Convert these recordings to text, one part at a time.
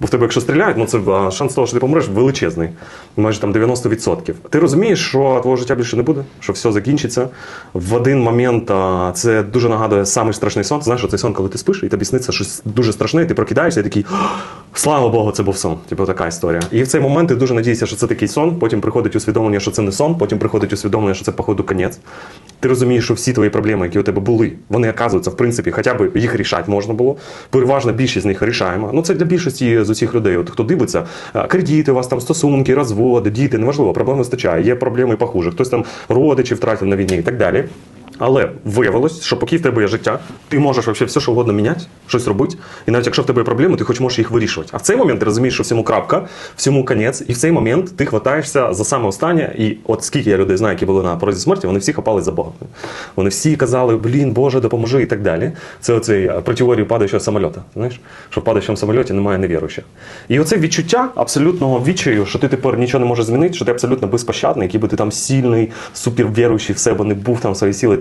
Бо в тебе, якщо стріляють, ну це шанс того, що ти помреш, величезний, майже там 90%. Ти розумієш, що твого життя більше не буде, що все закінчиться. В один момент це дуже нагадує самий страшний сон. Знаєш, знаєш, цей сон, коли ти спиш, і тобі сниться щось дуже страшне, і ти прокидаєшся і такий. Слава Богу, це був сон. Типу така історія. І в цей момент ти дуже надієшся, що це такий сон. Потім приходить усвідомлення, що це не сон, потім приходить усвідомлення, що це, походу, конець. Ти розумієш, що всі твої проблеми, які у тебе були, вони оказуються, в принципі, хоча б їх рішати можна було. Переважна більшість з них рішаємо. Ну це для більшості з усіх людей. От хто дивиться, а, кредити, у вас там стосунки, розводи, діти, неважливо, проблем вистачає. Є проблеми похуже. Хтось там родичів втратив на війні і так далі. Але виявилось, що поки в тебе є життя, ти можеш вообще все, що угодно міняти, щось робити. І навіть якщо в тебе є проблеми, ти хоч можеш їх вирішувати. А в цей момент ти розумієш, що всьому крапка, всьому конець, і в цей момент ти хватаєшся за саме останнє. І от скільки я людей знаю, які були на порозі смерті, вони всі хапались за Бога. Вони всі казали, блін, Боже, допоможи і так далі. Це оцей е, про теорію падаючого самольота. Знаєш, що в падаючому самольоті немає невіруючих. І оце відчуття абсолютного відчаю, що ти тепер нічого не можеш змінити, що ти абсолютно безпощадний, який би ти там сильний, супервіруючий в себе не був там свої сили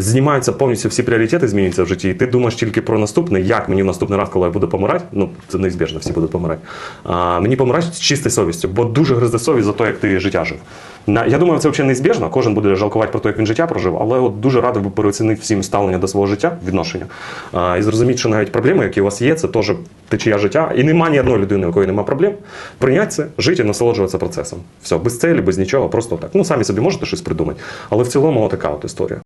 знімаються повністю всі пріоритети, змінюються в житті, і ти думаєш тільки про наступне, як мені в наступний раз, коли я буду помирати, ну це неізбіжно, всі будуть помирати. А, мені помирати з чистою совістю, бо дуже гризде совість за те, як ти життя жив. На- Я думаю, це взагалі неізбіжно. Кожен буде жалкувати про те, як він життя прожив, але от дуже радий би переоцінити всім ставлення до свого життя, відношення. А, і зрозуміти, що навіть проблеми, які у вас є, це теж течія життя. І нема ні одної людини, у якої немає проблем. Прийняти це, жити і насолоджуватися процесом. Все, без цілі, без нічого, просто так. Ну, самі собі можете щось придумати. Але в цілому, отака от історія.